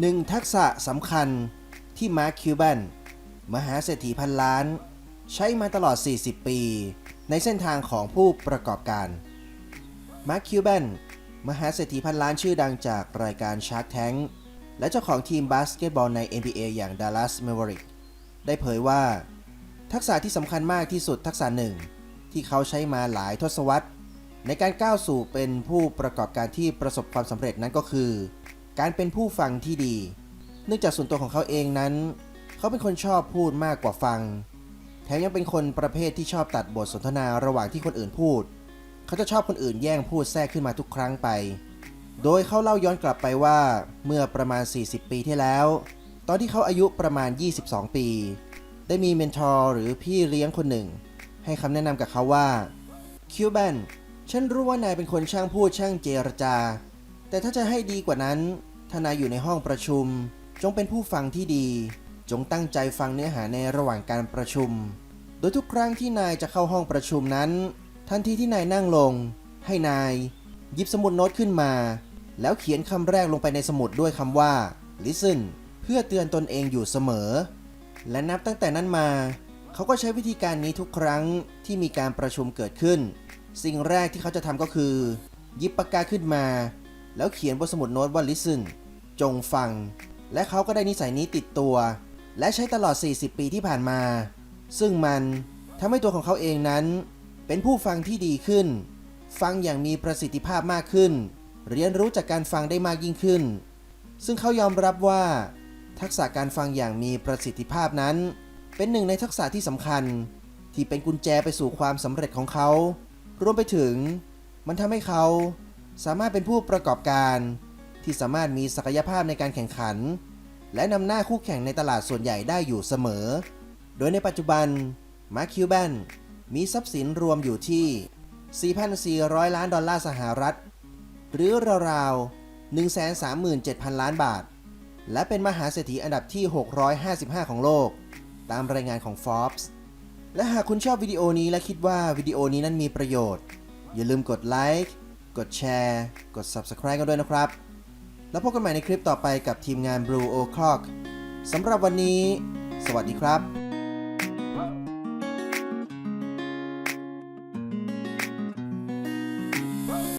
หนึ่งทักษะสำคัญที่มาร์คคิวแบนมหาเศรษฐีพันล้าน ใช้มาตลอด 40 ปี ในเส้นทางของผู้ประกอบการ มาร์คคิวแบนมหาเศรษฐีพันล้านชื่อดังจากรายการ Shark Tank และเจ้าของทีมบาสเกตบอลใน NBA อย่าง Dallas Maverick ได้เผยว่า ทักษะที่สำคัญมากที่สุดทักษะหนึ่ง ที่เขาใช้มาหลายทศวรรษ ในการก้าวสู่เป็นผู้ประกอบการที่ประสบความสำเร็จนั้นก็คือ การเป็นผู้ฟังที่ดี เนื่องจากส่วนตัวของเขาเองนั้น เขาเป็นคนชอบพูดมากกว่าฟัง แถมยังเป็นคนประเภทที่ชอบตัดบทสนทนาระหว่างที่คนอื่นพูด เขาจะชอบคนอื่นแย่งพูดแทรกขึ้นมาทุกครั้งไป โดยเขาเล่าย้อนกลับไปว่าเมื่อประมาณ 40 ปีที่แล้ว ตอนที่เขาอายุประมาณ 22 ปี ได้มีเมนทอร์หรือพี่เลี้ยงคนหนึ่ง ให้คำแนะนำกับเขาว่าคิวแบนฉันรู้ว่านายเป็นคนช่างพูดช่างเจรจา แต่ถ้าจะให้ดีกว่านั้น ถ้านายอยู่ในห้องประชุม จงเป็นผู้ฟังที่ดี จงตั้งใจฟังเนื้อหาในระหว่างการประชุม โดยทุกครั้งที่นายจะเข้าห้องประชุมนั้น ทันทีที่นายนั่งลง ให้นาย หยิบสมุดโน้ตขึ้นมา แล้วเขียนคำแรกลงไปในสมุดด้วยคำว่า listen เพื่อเตือนตนเองอยู่เสมอ และนับตั้งแต่นั้นมา เขาก็ใช้วิธีการนี้ทุกครั้งที่มีการประชุมเกิดขึ้น สิ่งแรกที่เขาจะทำก็คือ หยิบปากกาขึ้นมา แล้วเขียนบนสมุดโน้ตว่า listen จงฟัง และเขาก็ได้นิสัยนี้ติดตัว และใช้ตลอด 40 ปีที่ผ่านมา ซึ่งมันทำให้ตัวของเขาเองนั้น เป็นผู้ฟังที่ดีขึ้น ฟังอย่างมีประสิทธิภาพมากขึ้น เรียนรู้จากการฟังได้มากยิ่งขึ้น ซึ่งเขายอมรับว่า ทักษะการฟังอย่างมีประสิทธิภาพนั้น เป็นหนึ่งในทักษะที่สำคัญ ที่เป็นกุญแจไปสู่ความสำเร็จของเขา รวมไปถึง มันทำให้เขา สามารถเป็นผู้ประกอบการที่สามารถมีศักยภาพในการแข่งขัน และนำหน้าคู่แข่งในตลาดส่วนใหญ่ได้อยู่เสมอ โดยในปัจจุบันมาร์คคิวแบนมีทรัพย์สินรวมอยู่ที่ 4,400 ล้านดอลลาร์สหรัฐ หรือราวๆ 137,000 ล้านบาท และเป็นมหาเศรษฐีอันดับที่ 655 ของโลก ตามรายงานของ Forbes และหากคุณชอบวิดีโอนี้และคิดว่าวิดีโอนี้นั้นมีประโยชน์ อย่าลืมกดไลค์ กดแชร์ กด Subscribe กันด้วยนะครับ แล้วพบกันใหม่ในคลิปต่อไปกับทีมงาน Blue O'Clock สำหรับวันนี้ สวัสดีครับ